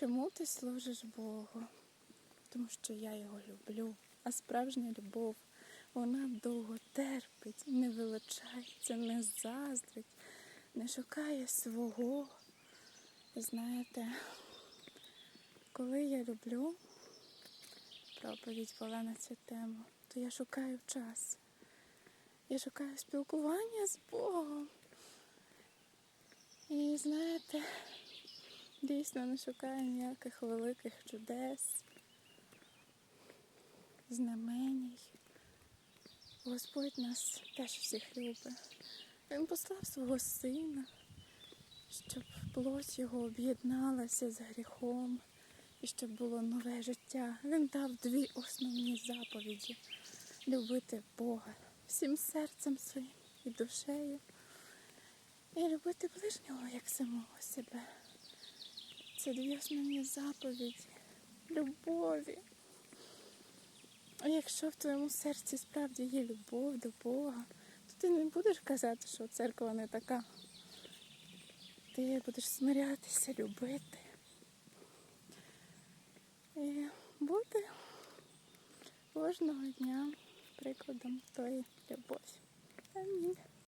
Чому ти служиш Богу? Тому що я його люблю. А справжня любов, вона довго терпить, не вилучається, не заздрить, не шукає свого. Знаєте, коли я люблю, проповідь була на цю тему, то я шукаю час. Я шукаю спілкування з Богом. І знаєте, дійсно не шукаю ніяких великих чудес, знаменій. Господь нас теж всіх любить. Він послав свого сина, щоб плоть його об'єдналася з гріхом і щоб було нове життя. Він дав дві основні заповіді любити Бога всім серцем своїм і душею, і любити ближнього як самого себе. Це дві основні заповіді любові. А якщо в твоєму серці справді є любов до Бога, то ти не будеш казати, що церква не така. Ти будеш смирятися, любити і бути кожного дня прикладом тої любові. Амінь.